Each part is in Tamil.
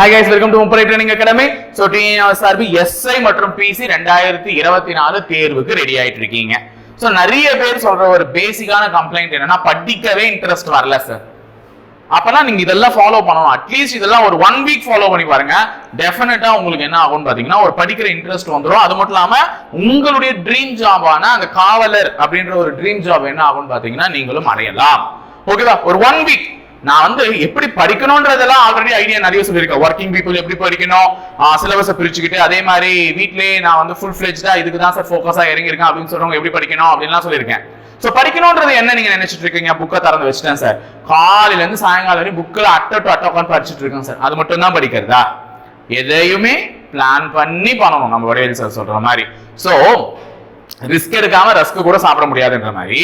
Hi guys welcome to Mupparai training academy so TNRB SI மற்றும் பிசி ரெண்டாயிரத்தி இருபத்தி நாலு தேர்வுக்கு ரெடி ஆயிட்டு இருக்கீங்க. ஸோ நிறைய பேர் சொல்ற ஒரு பேசிக்கான கம்ப்ளைண்ட் என்னன்னா படிக்கவே இன்ட்ரெஸ்ட் வரல சார் அப்பனா நீங்க இதெல்லாம் ஃபாலோ பண்ணணும். அட்லீஸ்ட் இதெல்லாம் ஒரு ஒன் வீக் ஃபாலோ பண்ணி பாருங்க. டெஃபினட்டா உங்களுக்கு என்ன ஆகும்னு பாத்தீங்கன்னா ஒரு படிக்கிற இன்ட்ரெஸ்ட் வந்துடும் அது மட்டும் இல்லாம உங்களுடைய ட்ரீம் ஜாபான அந்த காவலர் அப்படின்ற ஒரு ட்ரீம் ஜாப் என்ன ஆகும்னு பாத்தீங்கன்னா நீங்களும் அடையலாம். ஓகேவா ஒரு ஒன் வீக் நான் வந்து எப்படி படிக்கணும்ன்றதெல்லாம் ஆல்ரெடி ஐடியா நிறைய சொல்லியிருக்கேன். ஒர்க்கிங் பீப்புள் எப்படி படிக்கணும்? சிலபஸை பிரிச்சுக்கிட்டு அதே மாதிரி வீட்லயே நான் வந்து ஃபுல் ஃபிளெஜ்டா இதுக்கு தான் சார் ஃபோக்கஸா இறங்கியிருக்கேன் அப்படின்னு சொல்றவங்க எப்படி படிக்கணும் அப்படின்லாம் சொல்லியிருக்கேன். ஸோ படிக்கணும்ன்றது என்ன நீங்க நினைச்சிட்டு இருக்கீங்க? புக்கை திறந்து வச்சுட்டேன் சார் காலையில இருந்து சாயங்காலம் வரையும் புக்கில் அட்டை டு அட்டை உட்காந்து படிச்சுட்டு இருக்கேன் சார் அது மட்டும் தான் படிக்கிறதா? எதையுமே பிளான் பண்ணி பண்ணணும். நம்ம வடிவேல் சார் சொல்ற மாதிரி. ஸோ ரிஸ்க் எடுக்காம ரஸ்க் கூட சாப்பிட முடியாதுன்ற மாதிரி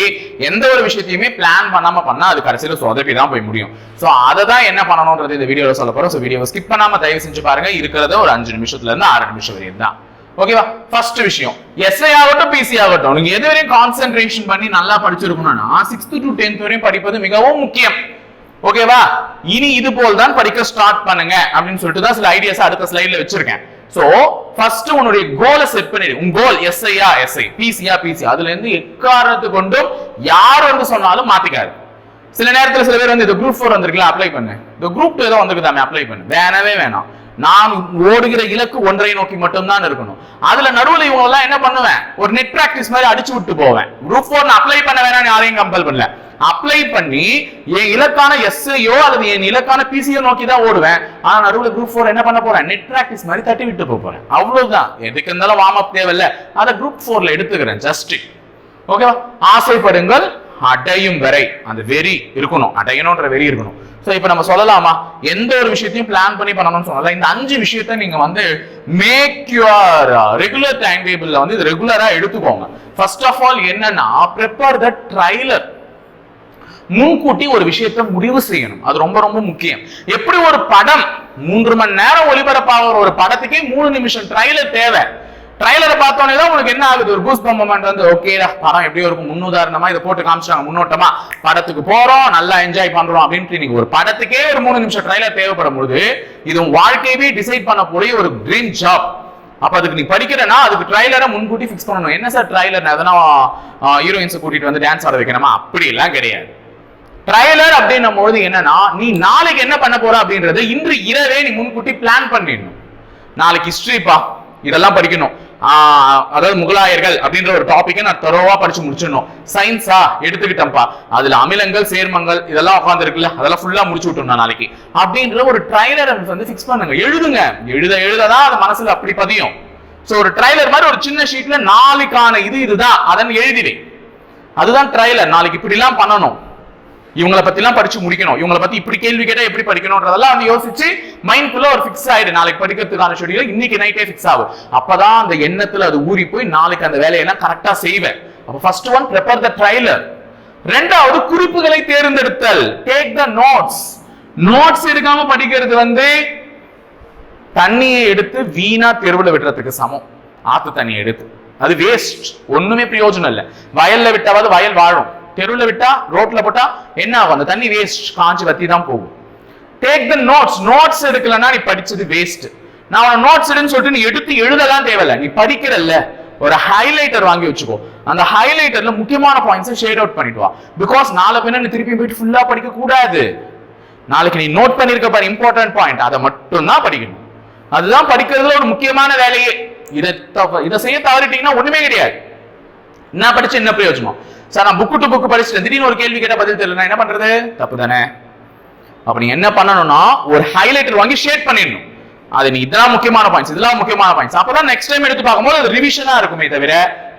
எந்த ஒரு விஷயத்தையுமே பிளான் பண்ணாம பண்ணா அது கடைசியில சொதப்பி தான் போய் முடியும். சோ அதை தான் என்ன பண்ணணும்ன்றது இந்த வீடியோல சொல்ல போறோம். ஸோ வீடியோவை ஸ்கிப் பண்ணாம தயவு செஞ்சு பாருங்க. இருக்கிறத ஒரு அஞ்சு நிமிஷத்துல இருந்து ஆறு நிமிஷம் வரையும் தான். ஓகேவா ஃபர்ஸ்ட் விஷயம். எஸ்ஐ ஆகட்டும் பிசி ஆகட்டும். நீங்க எது வரையும் கான்சென்ட்ரேஷன் பண்ணி நல்லா படிச்சிருக்கணும்னா சிக்ஸ்த் டு டென்த் வரையும் படிப்பது மிகவும் முக்கியம். ஓகேவா இனி இது போல் தான் படிக்க ஸ்டார்ட் பண்ணுங்க. அப்படின்னு சொல்லிட்டு தான் சில ஐடியாஸ் அடுத்த ஸ்லைட்ல வச்சிருக்கேன். சோ ஃபர்ஸ்ட் உன்னுடைய கோலை செட் பண்ணிடு. உன் கோல் எஸ்ஐயா எஸ்ஐ பிசியா பிசி அதுல இருந்து எக்காரணத்து கொண்டும் யார் வந்து சொன்னாலும் மாத்திக்காது. சில நேரத்துல சில பேர் வந்து இந்த குரூப் ஃபோர் வந்திருக்குல்ல அப்ளை பண்ணு. இந்த குரூப் டூ ஏதோ வந்திருக்குதாமே அப்ளை பண்ணு. வேணவே வேணாம். நான் ஓடுகிற இலக்கு ஒன்றை நோக்கி மட்டும்தான் இருக்கணும். அதுல நடுவில் இவங்க எல்லாம் என்ன பண்ணுவேன்? ஒரு நெட் பிராக்டிஸ் மாதிரி அடிச்சு விட்டு போவேன். குரூப் ஃபோர் அப்ளை பண்ண வேணாம் யாரையும் கம்பல் பண்ணல. அப்ளை பண்ணி என் இலக்கான எஸ்ஐயோ அல்லது என் இலக்கான பிசியோ நோக்கி தான் ஓடுவேன். ஆனா நடுவில் குரூப் ஃபோர் என்ன பண்ண போறேன்? நெட் பிராக்டிஸ் மாதிரி தட்டி விட்டு போப் போறேன். அவ்வளவுதான். எதுக்கு இருந்தாலும் வார்ம் அப் தேவையில்ல. அதை குரூப் ஃபோர்ல எடுத்துக்கிறேன் ஜஸ்ட் ஓகேவா ஆசைப்படுங்கள் அடையும் வரை. அந்த வெறி இருக்கணும். அடையணும்ன்ற வெறி இருக்கணும். ஸோ இப்போ நம்ம சொல்லலாமா? எந்த ஒரு விஷயத்தையும் பிளான் பண்ணி பண்ணணும்னு சொல்லலாம் இந்த அஞ்சு விஷயத்த நீங்க வந்து மேக் யுவர் ரெகுலர் டைம் டேபிள்ல வந்து இது ரெகுலரா எடுத்துக்கோங்க. ஃபர்ஸ்ட் ஆஃப் ஆல் என்னன்னா ப்ரிப்பேர் த ட்ரைலர் முன்கூட்டி ஒரு விஷயத்த முடிவு செய்யணும். அது ரொம்ப ரொம்ப முக்கியம். எப்படி ஒரு படம் மூன்று மணி நேரம் ஒளிபரப்பாகிற ஒரு படத்துக்கே மூணு நிமிஷம் ட்ரைலர் தேவை. ட்ரைலரை பார்த்தோன்னே தான் உங்களுக்கு என்ன ஆகுது? ஒரு கூஸ் பம்பமெண்ட் வந்து ஓகேடா படம் எப்படி இருக்கும் முன்னுதாரணமா இதை போட்டு காமிச்சாங்க முன்னோட்டமா. படத்துக்கு போறோம் நல்லா என்ஜாய் பண்றோம் அப்படின்ட்டு நீங்க ஒரு படத்துக்கே ஒரு மூணு நிமிஷம் ட்ரைலர் தேவைப்படும் பொழுது இது உன் வாழ்க்கையவே டிசைட் பண்ணக்கூடிய ஒரு ட்ரீம் ஜாப் அப்ப அதுக்கு நீ படிக்கிறனா அதுக்கு ட்ரைலரை முன்கூட்டி ஃபிக்ஸ் பண்ணணும். என்ன சார் ட்ரைலர் எதனா ஹீரோயின்ஸை கூட்டிட்டு வந்து டான்ஸ் ஆட வைக்கணுமா? அப்படி எல்லாம் கிடையாது. ட்ரைலர் அப்படின்னும் பொழுது என்னன்னா நீ நாளைக்கு என்ன பண்ண போற அப்படின்றது இன்று இரவே நீ முன்கூட்டி பிளான் பண்ணிடணும். நாளைக்கு ஹிஸ்டரிப்பா இதெல்லாம் படிக்கணும். அதாவது முகலாயர்கள் அப்படின்ற ஒரு டாபிக்கை நான் தரோவா படிச்சு முடிச்சிடணும். சயின்ஸா எடுத்துக்கிட்டேன்ப்பா. அதுல அமிலங்கள் சேர்மங்கள் இதெல்லாம் உட்காந்துருக்குல்ல அதெல்லாம் ஃபுல்லா முடிச்சு விட்டோம் நான் நாளைக்கு. அப்படின்ற ஒரு ட்ரைலரை வந்து ஃபிக்ஸ் பண்ணுங்க. எழுதுங்க. எழுத எழுததான் அது மனசுல அப்படி பதியும். ஸோ ஒரு ட்ரைலர் மாதிரி ஒரு சின்ன ஷீட்ல நாளைக்கான இது இதுதான். அதன் எழுதிடு அதுதான் ட்ரைலர் நாளைக்கு இப்படிலாம் பண்ணணும். இவங்கள பத்தி எல்லாம் படிச்சு முடிக்கணும். இவங்களை பத்தி இப்படி கேள்வி கேட்டா எப்படி படிக்கணும்ன்றதெல்லாம் வந்து யோசிச்சு மைண்ட்குள்ள ஒரு ஃபிக்ஸ் ஆயிடு. நாளைக்கு படிக்கிறதுக்கான ஷெடியூல் இன்னைக்கு நைட்டே ஃபிக்ஸ் ஆகும். அப்பதான் அந்த எண்ணத்துல அது ஊறி போய் நாளைக்கு அந்த வேலையெல்லாம் கரெக்டா செய்வேன். அப்ப first one prepare the trailer ரெண்டாவது குறிப்புகளை தேர்ந்தெடுத்தல். டேக் த நோட்ஸ் நோட்ஸ் எடுக்காம படிக்கிறது வந்து தண்ணியை எடுத்து வீணா தெருவில் விடுறதுக்கு சமம். ஆத்து தண்ணியை எடுத்து. அது வேஸ்ட் ஒண்ணுமே பிரயோஜனம் இல்லை. வயல்ல விட்டாவது வயல் வாழும். தெருவில் விட்டா ரோட்ல போட்டா என்ன ஆகும்? அந்த தண்ணி வேஸ்ட் காஞ்சி வத்தி தான் போகும். டேக் த நோட்ஸ் நோட்ஸ் எடுக்கலன்னா நீ படிச்சது வேஸ்ட் நான் நோட்ஸ் எடுன்னு சொல்லிட்டு நீ எடுத்து எழுதலாம் தேவையில்ல. நீ படிக்கிறல்ல. ஒரு ஹைலைட்டர் வாங்கி வச்சுக்கோ. அந்த ஹைலைட்டர்ல முக்கியமான பாயிண்ட்ஸ் ஷேட் அவுட் பண்ணிட்டு வா. பிகாஸ் நாளை பின்ன நீ திருப்பி போயிட்டு ஃபுல்லா படிக்க கூடாது நாளைக்கு நீ நோட் பண்ணிருக்க பாரு இம்பார்ட்டன்ட் பாயிண்ட் அதை மட்டும் தான் படிக்கணும். அதுதான் படிக்கிறதுல ஒரு முக்கியமான வேலையே. இதை இதை செய்ய தவறிட்டீங்கன்னா ஒண்ணுமே கிடையாது. என்ன படிச்சு என்ன பிரயோஜனம்? சார் நான் புக்கு டு புக்கு படிச்சுட்டேன். திடீர்னு ஒரு கேள்வி கேட்டால் பதில் தெரியல. என்ன பண்றது? தப்பு தானே அப்ப நீ என்ன பண்ணணும்னா ஒரு ஹைலைட்டர் வாங்கி ஷேட் பண்ணிடணும். அது நீ இதெல்லாம் முக்கியமான பாயிண்ட்ஸ் இதெல்லாம் முக்கியமான பாயிண்ட்ஸ் அப்பதான் நெக்ஸ்ட் டைம் எடுத்து பார்க்கும்போது அது ரிவிஷனா இருக்குமே தவிர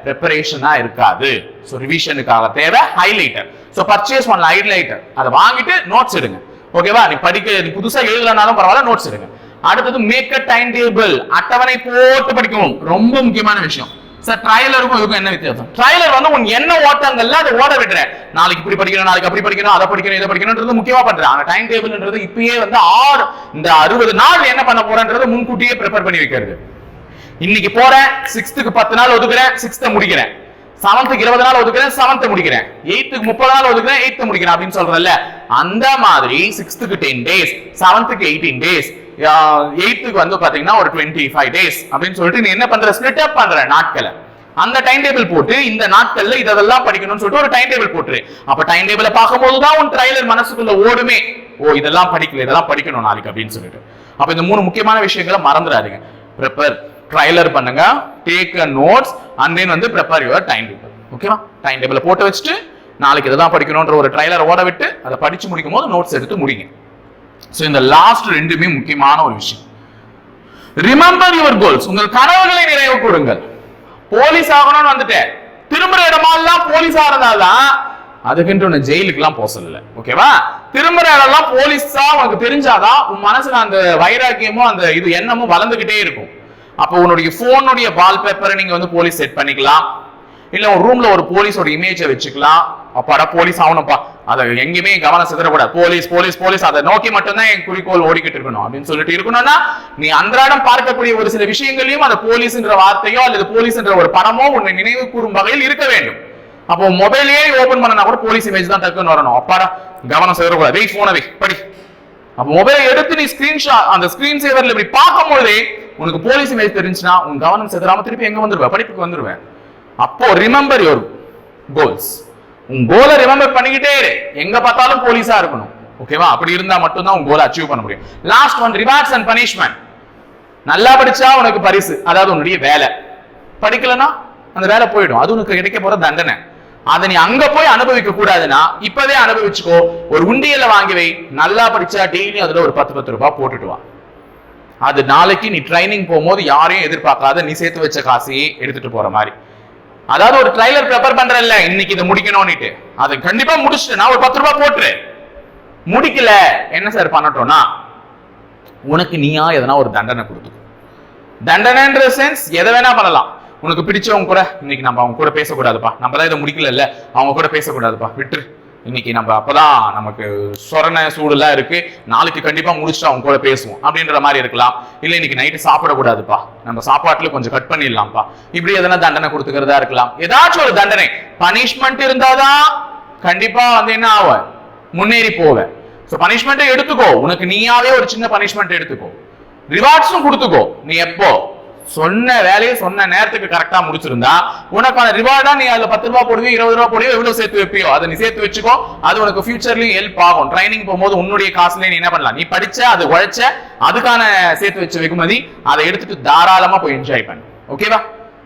ப்ரிப்பரேஷனா இருக்காது. ஸோ ரிவிஷனுக்காக தேவை ஹைலைட்டர் ஸோ பர்ச்சேஸ் பண்ணல ஹைலைட்டர் அதை வாங்கிட்டு நோட்ஸ் எடுங்க. ஓகேவா நீ படிக்க நீ புதுசா எழுதலனாலும் பரவாயில்ல நோட்ஸ் எடுங்க. அடுத்தது மேக் அ டைம் டேபிள் அட்டவணை போட்டு படிக்கவும் ரொம்ப முக்கியமான விஷயம். சார் ட்ரைலருக்கும் இதுக்கும் என்ன வித்தியாசம்? ட்ரைலர் வந்து உன் என்ன ஓட்டங்கள்ல அதை ஓட விடுற நாளைக்கு இப்படி படிக்கணும் நாளைக்கு அப்படி படிக்கணும் அதை படிக்கணும் இதை படிக்கணும்ன்றது முக்கியமா பண்றேன் ஆனா டைம் டேபிள்ன்றது இப்பயே வந்து ஆறு இந்த அறுபது நாள் என்ன பண்ண போறேன்றது முன்கூட்டியே ப்ரிப்பேர் பண்ணி வைக்கிறது. இன்னைக்கு போறேன் சிக்ஸ்த்துக்கு பத்து நாள் ஒதுக்குறேன் சிக்ஸ்த்தை முடிக்கிறேன். செவன்த்துக்கு இருபது நாள் ஒதுக்குறேன் செவன்த் முடிக்கிறேன். எயித்துக்கு முப்பது நாள் ஒதுக்குறேன் எயித்து முடிக்கிறேன் அப்படின்னு சொல்றேன்ல. அந்த மாதிரி சிக்ஸ்த்துக்கு டென் டேஸ் செவன்த்துக்கு எயிட்டீன் டேஸ் எயித்துக்கு வந்து பாத்தீங்கன்னா ஒரு டுவெண்ட்டி ஃபைவ் டேஸ் அப்படின்னு சொல்லிட்டு நீ என்ன பண்ற? ஸ்பிளிட் அப் பண்ற நாட்களை. அந்த டைம் டேபிள் போட்டு இந்த நாட்கள்ல இதெல்லாம் படிக்கணும்னு சொல்லிட்டு ஒரு டைம் டேபிள் போட்டுரு. அப்ப டைம் டேபிள பார்க்கும்போது தான் உன் ட்ரைலர் மனசுக்குள்ள ஓடுமே. ஓ இதெல்லாம் படிக்கல இதெல்லாம் படிக்கணும் நாளைக்கு அப்படின்னு சொல்லிட்டு. அப்ப இந்த மூணு முக்கியமான விஷயங்களை மறந்துடாதீங்க. ப்ரிப்பேர் ட்ரைலர் பண்ணுங்க take a notes and then வந்து ப்ரிப்பேர் யுவர் டைம் டேபிள் ஓகேவா டைம் டேபிள போட்டு வச்சுட்டு நாளைக்கு இதெல்லாம் படிக்கணும்ன்ற ஒரு ட்ரைலர் ஓட விட்டு அதை படிச்சு முடிக்கும் போது நோட்ஸ் எடுத்து முடிங்க. ஸோ இந்த லாஸ்ட் ரெண்டுமே முக்கியமான ஒரு விஷயம். ரிமெம்பர் யுவர் கோல்ஸ் உங்கள் கனவுகளை நிறைவு கொடுங்கள் போலீஸ் ஆகணும்னு வந்துட்டேன். திரும்புற இடமெல்லாம் போலீஸா இருந்தால்தான் அதுக்குன்ட்டு உன்னை ஜெயிலுக்குலாம் போக சொல்லல. ஓகேவா திரும்புற இடம்லாம் போலீஸா உனக்கு தெரிஞ்சாதான் உன் மனசுல அந்த வைராக்கியமும் அந்த இது எண்ணமும் வளர்ந்துகிட்டே இருக்கும். அப்போ உன்னுடைய போனுடைய வால்பேப்பரை நீங்க வந்து போலீஸ் செட் பண்ணிக்கலாம். இல்ல ஒரு ரூம்ல ஒரு போலீஸோட இமேஜை வச்சுக்கலாம். அப்பாடா போலீஸ் ஆகணும்ப்பா. அதை எங்கேயுமே கவனம் சிதறக்கூடாது போலீஸ் போலீஸ் போலீஸ் அதை நோக்கி மட்டும்தான் என் குறிக்கோள் ஓடிக்கிட்டு இருக்கணும் அப்படின்னு சொல்லிட்டு இருக்கணும்னா நீ அன்றாடம் பார்க்கக்கூடிய ஒரு சில விஷயங்களையும் அந்த போலீஸ்ன்ற வார்த்தையோ அல்லது போலீஸ்ன்ற ஒரு படமோ உன்னை நினைவு கூறும் வகையில் இருக்க வேண்டும். அப்போ மொபைலே ஓபன் பண்ணனா கூட போலீஸ் இமேஜ் தான் டக்குன்னு வரணும். அப்பாடா கவனம் சிதறக்கூடாது வெயிட் போன வை படி. அப்போ மொபைலை எடுத்து நீ ஸ்கிரீன்ஷாட் அந்த ஸ்கிரீன் சேவர்ல இப்படி பார்க்கும்போதே உனக்கு போலீஸ் இமேஜ் தெரிஞ்சுன்னா உன் கவனம் சிதறாம திருப்பி எங்க வந்துருவேன் படிப்புக்கு வந்துருவேன் அப்போ ரிமெம்பர் யோர் கோல்ஸ் உன் கோலை ரிமெம்பர் பண்ணிக்கிட்டே இரு. எங்க பார்த்தாலும் போலீஸா இருக்கணும். ஓகேவா அப்படி இருந்தா மட்டும்தான் உன் கோலை அச்சீவ் பண்ண முடியும். Last one rewards and punishment நல்லா படிச்சா உனக்கு பரிசு. அதாவது உன்னுடைய வேலை. படிக்கலன்னா அந்த வேலை போயிடும். அது உனக்கு கிடைக்க போற தண்டனை. அதை நீ அங்க போய் அனுபவிக்க கூடாதுன்னா இப்பவே அனுபவிச்சுக்கோ. ஒரு உண்டியல வாங்கி வை. நல்லா படிச்சா டெய்லி அதுல ஒரு பத்து பத்து ரூபாய் போட்டுட்டு வா. அது நாளைக்கு நீ ட்ரைனிங் போகும்போது யாரையும் எதிர்பார்க்காத நீ சேர்த்து வச்ச காசையே எடுத்துட்டு போற மாதிரி. அதாவது ஒரு ட்ரைலர் ப்ரிப்பேர் பண்றேன்ல இன்னைக்கு இதை முடிக்கணும்னுட்டு. அது கண்டிப்பா முடிச்சுட்டு நான் ஒரு பத்து ரூபாய் போட்டுரு. முடிக்கல. என்ன சார் பண்ணட்டோம்னா உனக்கு நீயா எதனா ஒரு தண்டனை கொடுத்துக்கும் தண்டனைன்ற சென்ஸ் எதை வேணா பண்ணலாம். உனக்கு பிடிச்சவங்க கூட இன்னைக்கு நம்ம அவங்க கூட பேசக்கூடாதுப்பா. நம்ம தான் இதை முடிக்கல அவங்க கூட பேசக்கூடாதுப்பா. விட்டுரு. இன்னைக்கு நம்ம அப்பதான் நமக்கு சொரண சூடுலாம் இருக்கு. நாளைக்கு கண்டிப்பா முடிச்சுட்டு அவங்க கூட பேசுவோம். அப்படின்ற மாதிரி இருக்கலாம். இல்ல இன்னைக்கு நைட்டு சாப்பிடக்கூடாதுப்பா. நம்ம சாப்பாட்டுல கொஞ்சம் கட் பண்ணிடலாம்ப்பா. இப்படி எதனா தண்டனை கொடுத்துக்கிறதா இருக்கலாம். ஏதாச்சும் ஒரு தண்டனை. பனிஷ்மெண்ட் இருந்தாதான் கண்டிப்பா வந்து என்ன ஆவ? முன்னேறி போவ. ஸோ பனிஷ்மெண்ட்டை எடுத்துக்கோ. உனக்கு நீயாவே ஒரு சின்ன பனிஷ்மெண்ட் எடுத்துக்கோ. ரிவார்ட்ஸும் கொடுத்துக்கோ. நீ எப்போ? சொன்ன வேலையை சொன்ன நேரத்துக்கு கரெக்டா முடிச்சிருந்தா உனக்கான ரிவார்டா நீ அதுல பத்து ரூபாய் போடுவியோ இருபது ரூபாய் போடுவியோ எவ்வளவு சேர்த்து வைப்பியோ அதை நீ சேர்த்து வச்சுக்கோ. அது உனக்கு ஃபியூச்சர்லயும் ஹெல்ப் ஆகும். ட்ரைனிங் போகும்போது உன்னுடைய காசுல நீ என்ன பண்ணலாம்? நீ படிச்ச அது உழைச்ச அதுக்கான சேர்த்து வச்ச வெகுமதி அதை எடுத்துட்டு தாராளமா போய் என்ஜாய் பண்ணு. ஓகேவா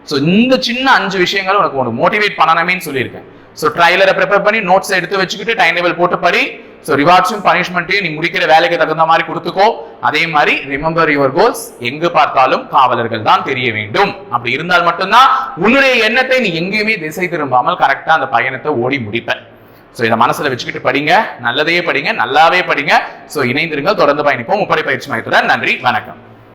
ஸோ இந்த சின்ன அஞ்சு விஷயங்கள் உனக்கு உனக்கு மோட்டிவேட் பண்ணணுமேன்னு சொல்லியிருக்கேன். ஸோ ட்ரைலரை ப்ரிப்பேர் பண்ணி நோட்ஸ் எடுத்து வச்சுக்கிட்டு டைம் டேபிள் போட்டு படி. ஸோ ரிவார்ட்ஸும் பனிஷ்மெண்ட்டையும் நீ முடிக்கிற வேலைக்கு தகுந்த மாதிரி கொடுத்துக்கோ. அதே மாதிரி ரிமெம்பர் யுவர் கோல்ஸ் எங்கு பார்த்தாலும் காவலர்கள் தான் தெரிய வேண்டும். அப்படி இருந்தால் மட்டும்தான் உன்னுடைய எண்ணத்தை நீ எங்கேயுமே திசை திரும்பாமல் கரெக்டாக அந்த பயணத்தை ஓடி முடிப்பேன் ஸோ இதை மனசுல வச்சுக்கிட்டு படிங்க. நல்லதையே படிங்க நல்லாவே படிங்க. ஸோ இணைந்திருங்க தொடர்ந்து பயணிப்போம். முப்படை பயிற்சி மையத்துடன் நன்றி வணக்கம்.